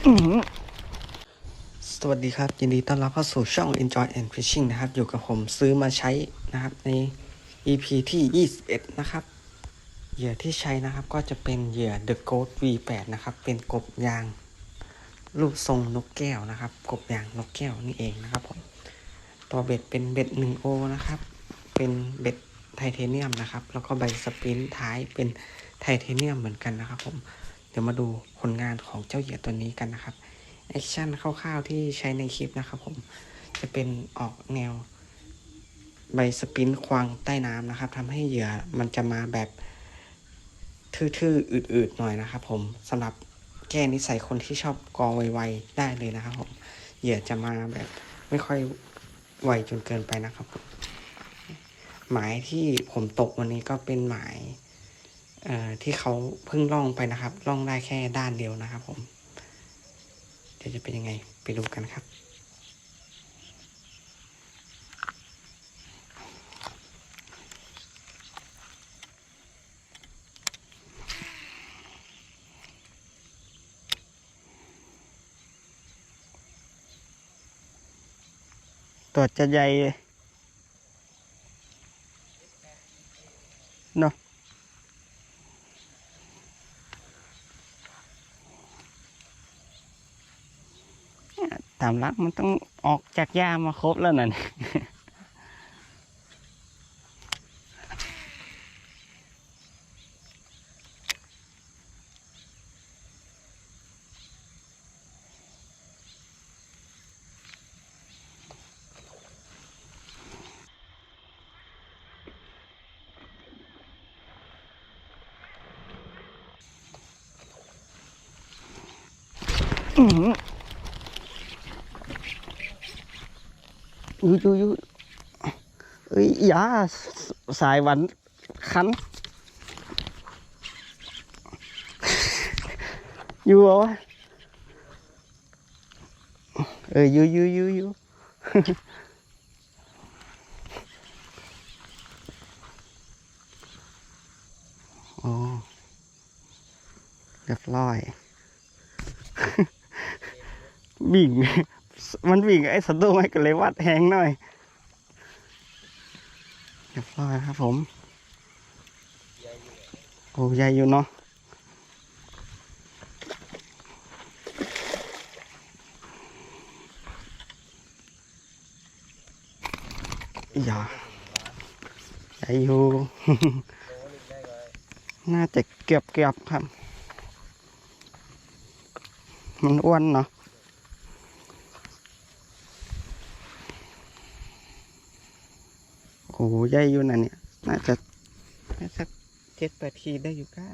สวัสดีครับ ยินดีต้อนรับเข้าสู่ช่อง Enjoy and Fishing นะครับ อยู่กับผมซื้อมาใช้นะครับ ใน EP ที่ 21 นะครับ เหยื่อที่ใช้นะครับก็จะเป็นเหยื่อ The Ghost V8 นะครับ เป็นกบยางรูปทรงนกแก้วนะครับ กบยางนกแก้วนี่เองนะครับผมตัวเบ็ดเป็นเบ็ด 1O นะครับ เป็นเบ็ดไทเทเนียมนะครับ แล้วก็ใบสปรินท์ท้ายเป็นไทเทเนียมเหมือนกันนะครับผม เดี๋ยวมาดูผลงานของเจ้าเหยื่อตัวนี้กันนะครับแอคชั่นคร่าวๆที่ใช้ในคลิปนะครับผมจะเป็นออกแนวใบสปรินท์ควางใต้น้ำนะครับทำให้เหยื่อมันจะมาแบบทื่อๆอืดๆหน่อยนะครับ ผมสำหรับแก้นิสัยคนที่ชอบกอไวๆได้เลยนะครับผมเหยื่อจะมาแบบไม่ค่อยไวจนเกินไปนะครับผมหมายที่ผมตกวันนี้ก็เป็นหมาย ที่เขาเพิ่งล่องไปนะครับ ล่องได้แค่ด้านเดียวนะครับผม เดี๋ยวจะเป็นยังไงไปดูกันครับตัวจะใหญ่เนาะ ตามรักมันต้องออกจากหญ้ามาครบแล้วนั่นอื้อ ออยู่อยู่อยู่เอ้ยยาสายวันคันอยู่เหรอวะเอออยู่อยู่อยู่อยู่โอ้เรียบร้อยวิ่ง มันวิ่งไอ้สัตว์ตัวไม่ก็เลยวัดแหงหน่อยเรียบร้อยครับผมโอ้ใหญ่อยู่เนาะอย่าใหญ่อยู่ น่าจะเกือบเกือบครับ มันอ้วนเนาะ โอ้โหใหญ่อยู่นะเนี่ย น่าจะน่าจะเจ็ดแปดขีดได้อยู่ก้า